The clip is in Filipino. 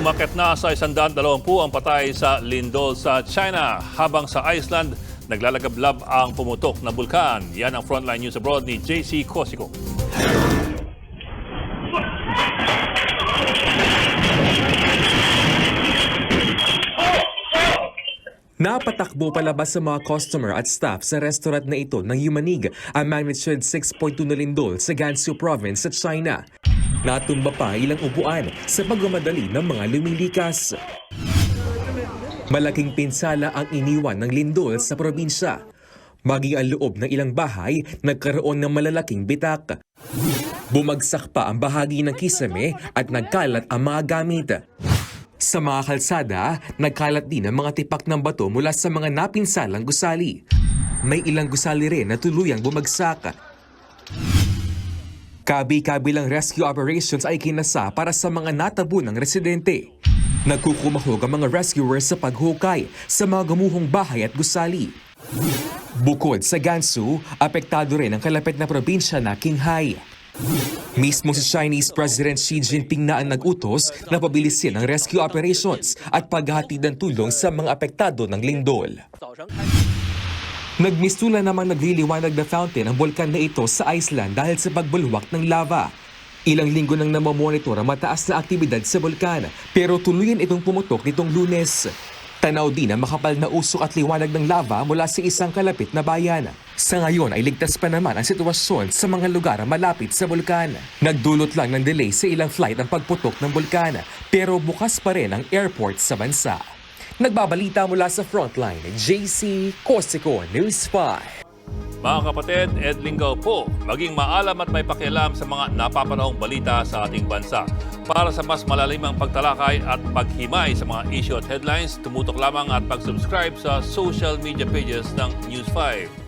Umakit na sa 120 ang patay sa lindol sa China habang sa Iceland naglalagablab ang pumutok na bulkan. Yan ang Frontline News Abroad ni JC Cosico. Napatakbo palabas sa mga customer at staff sa restaurant na ito ng Yumanig ang magnitude 6.2 na lindol sa Gansu Province sa China. Natumba pa ilang upuan sa pagmamadali ng mga lumilikas. Malaking pinsala ang iniwan ng lindol sa probinsya. Maging ang loob ng ilang bahay, nagkaroon ng malalaking bitak. Bumagsak pa ang bahagi ng kisame at nagkalat ang mga gamit. Sa mga kalsada, nagkalat din ang mga tipak ng bato mula sa mga napinsalang gusali. May ilang gusali rin na tuluyang bumagsak. Kabi-kabilang rescue operations ay kinasa para sa mga natabo ng residente. Nagkukumahog ang mga rescuers sa paghukay sa mga gumuhong bahay at gusali. Bukod sa Gansu, apektado rin ang kalapit na probinsya na Qinghai. Mismo si Chinese President Xi Jinping na ang nag-utos na pabilisin ang rescue operations at paghatid ng tulong sa mga apektado ng lindol. Nagmistula namang nagliliwanag na fountain ang bulkan na ito sa Iceland dahil sa pagbulwak ng lava. Ilang linggo nang namamonitor ang mataas na aktibidad sa bulkan pero tuluyan itong pumutok nitong lunes. Tanaw din ang makapal na usok at liwanag ng lava mula sa isang kalapit na bayan. Sa ngayon ay ligtas pa naman ang sitwasyon sa mga lugar malapit sa bulkan. Nagdulot lang ng delay sa ilang flight ang pagputok ng bulkan pero bukas pa rin ang airport sa bansa. Nagbabalita mula sa frontline, JC Corsico News 5. Mga kapatid, Ed Lingaw po, maging maalam at may pakialam sa mga napapanahong balita sa ating bansa. Para sa mas malalimang pagtalakay at paghimay sa mga issue at headlines, tumutok lamang at pag-subscribe sa social media pages ng News 5.